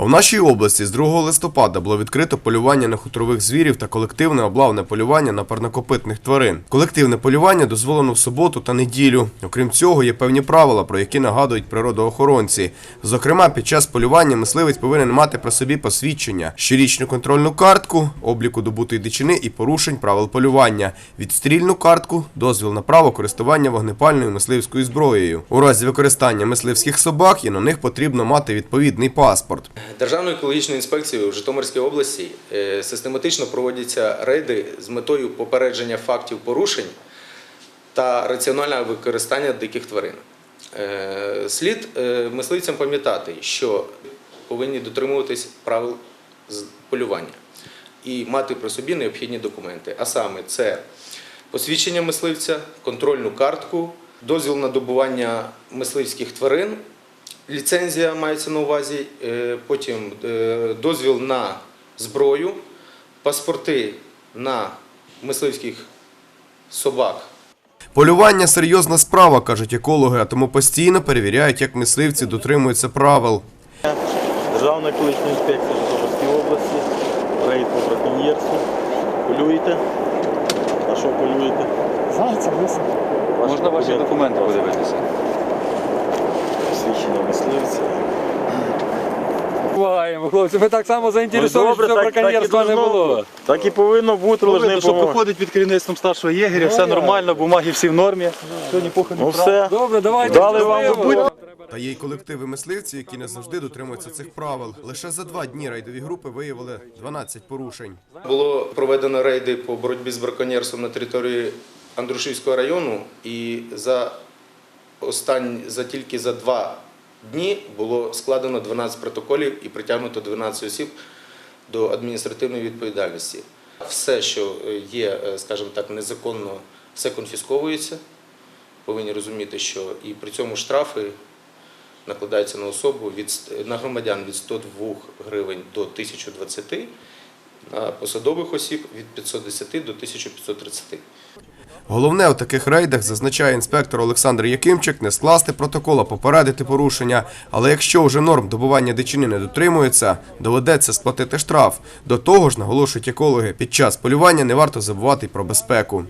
А в нашій області з 2 листопада було відкрито полювання на хутрових звірів та колективне облавне полювання на парнокопитних тварин. Колективне полювання дозволено в суботу та неділю. Окрім цього, є певні правила, про які нагадують природоохоронці. Зокрема, під час полювання мисливець повинен мати при собі посвідчення, щорічну контрольну картку, обліку добутої дичини і порушень правил полювання, відстрільну картку, дозвіл на право користування вогнепальною мисливською зброєю. У разі використання мисливських собак і на них потрібно мати відповідний паспорт. Державною екологічною інспекцією в Житомирській області е, систематично проводяться рейди з метою попередження фактів порушень та раціонального використання диких тварин. Е, Слід е, мисливцям пам'ятати, що повинні дотримуватись правил полювання і мати при собі необхідні документи. А саме це посвідчення мисливця, контрольну картку, дозвіл на добування мисливських тварин, ліцензія мається на увазі, е, потім е, дозвіл на зброю, паспорти на мисливських собак Полювання серйозна справа, кажуть екологи, а тому постійно перевіряють, як мисливці дотримуються правил. Державна екологічна інспекція Житомирської області, рейд по браконьєрству. Полюєте? А що полюєте? Зайця, лиса. Можна ваші документи подивитися? Свідчення мисливця. Буваємо, хлопці, ми так само Ну, заінтересовані, що браконьєрства не должно було. бути. Так і повинно бути, Видно, лежне що проходить під керівництвом старшого єгеря, все нормально, бумаги всі в нормі. Сьогодні похуй Ну все. Добре, давайте. Дали вам щасливо. Та є й колективи мисливців, які не завжди дотримуються цих правил. Лише за два дні рейдові групи виявили 12 порушень. Було проведено рейди по боротьбі з браконьєрством на території Андрушівського району, і за останні за тільки за два дні було складено 12 протоколів і притягнуто 12 осіб до адміністративної відповідальності. Все, що е, є, е, скажімо так, незаконно, все конфісковується. Повинні розуміти, що і при цьому штрафи накладаються на особу від на громадян від 102 гривень до 1020, на посадових осіб від 510 до 1530. Головне у таких рейдах, зазначає інспектор Олександр Якимчик, не скласти протокол, а попередити порушення. Але якщо вже норм добування дичини не дотримується, доведеться сплатити штраф. До того ж, наголошують екологи, під час полювання не варто забувати й про безпеку.